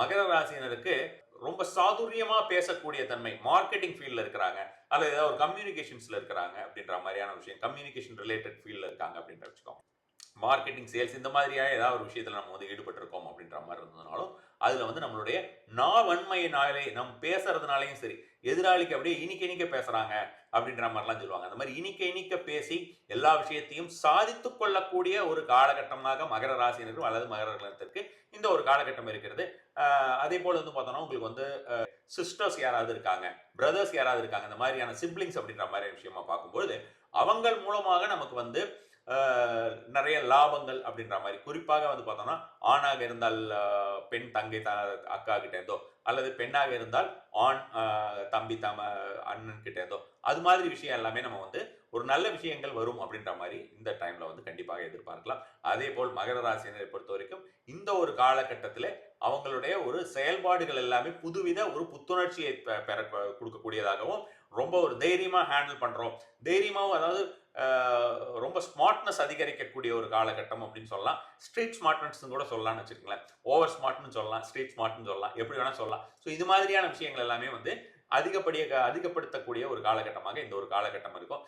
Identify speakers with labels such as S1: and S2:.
S1: மகர ராசினருக்கு ரொம்ப சாதுரியமாக பேசக்கூடிய தன்மை மார்க்கெட்டிங் ஃபீல்டில் இருக்கிறாங்க. அல்லது ஏதாவது ஒரு கம்யூனிகேஷன்ஸில் இருக்கிறாங்க அப்படின்ற மாதிரியான விஷயம் கம்யூனிகேஷன் ரிலேட்டட் ஃபீல்டில் இருக்காங்க அப்படின்ற வச்சுக்கோங்க. மார்க்கெட்டிங் சேல்ஸ் இந்த மாதிரியான ஏதாவது ஒரு விஷயத்தில் நம்ம வந்து ஈடுபட்டிருக்கோம் அப்படின்ற மாதிரி இருந்ததுனாலும் அதில் வந்து நம்மளுடைய நாவன்மையினாலே நம்ம பேசுறதுனாலையும் சரி எதிராளிக்கு அப்படியே இனிக்க இனிக்க பேசுகிறாங்க அப்படின்ற மாதிரிலாம் சொல்லுவாங்க. அந்த மாதிரி இனிக்க இனிக்க பேசி எல்லா விஷயத்தையும் சாதித்து கொள்ளக்கூடிய ஒரு காலகட்டமாக மகர ராசினருக்கும் அல்லது மகர லக்னத்திற்கு இந்த ஒரு காலகட்டம் இருக்கிறது. அதே போல வந்து பார்த்தோன்னா உங்களுக்கு வந்து சிஸ்டர்ஸ் யாராவது இருக்காங்க பிரதர்ஸ் யாராவது இருக்காங்க இந்த மாதிரியான சிப்ளிங்ஸ் அப்படின்ற மாதிரி விஷயமா பார்க்கும்போது அவங்கள் மூலமாக நமக்கு வந்து நிறைய லாபங்கள் அப்படின்ற மாதிரி. குறிப்பாக வந்து பார்த்தோம்னா ஆணாக இருந்தால் பெண் தங்கை த அக்கா கிட்ட இருந்தோ அல்லது பெண்ணாக இருந்தால் ஆண் தம்பி தம அண்ணன் கிட்ட இருந்தோ அது மாதிரி விஷயம் எல்லாமே நம்ம வந்து ஒரு நல்ல விஷயங்கள் வரும் அப்படின்ற மாதிரி இந்த டைம்ல வந்து கண்டிப்பாக எதிர்பார்க்கலாம். அதே போல் மகர ராசியினரை பொறுத்த வரைக்கும் இந்த ஒரு காலகட்டத்தில் அவங்களுடைய ஒரு செயல்பாடுகள் எல்லாமே புதுவித ஒரு புத்துணர்ச்சியை பெற கொடுக்கக்கூடியதாகவும் ரொம்ப ஒரு தைரியமாக ஹேண்டில் பண்ணுறோம் தைரியமாகவும் அதாவது ரொம்ப ஸ்மார்ட்னஸ் அதிகரிக்கக்கூடிய ஒரு காலகட்டம் அப்படின்னு சொல்லலாம். ஸ்ட்ரீட் ஸ்மார்ட்னஸ் கூட சொல்லலாம்னு வச்சுக்கோங்களேன். ஓவர் ஸ்மார்ட்னு சொல்லலாம் ஸ்ட்ரீட் ஸ்மார்ட்னு சொல்லலாம் எப்படி வேணால் சொல்லலாம். ஸோ இது மாதிரியான விஷயங்கள் எல்லாமே வந்து அதிகப்படிய அதிகப்படுத்தக்கூடிய ஒரு காலகட்டமாக இந்த ஒரு காலகட்டம் இருக்கும்.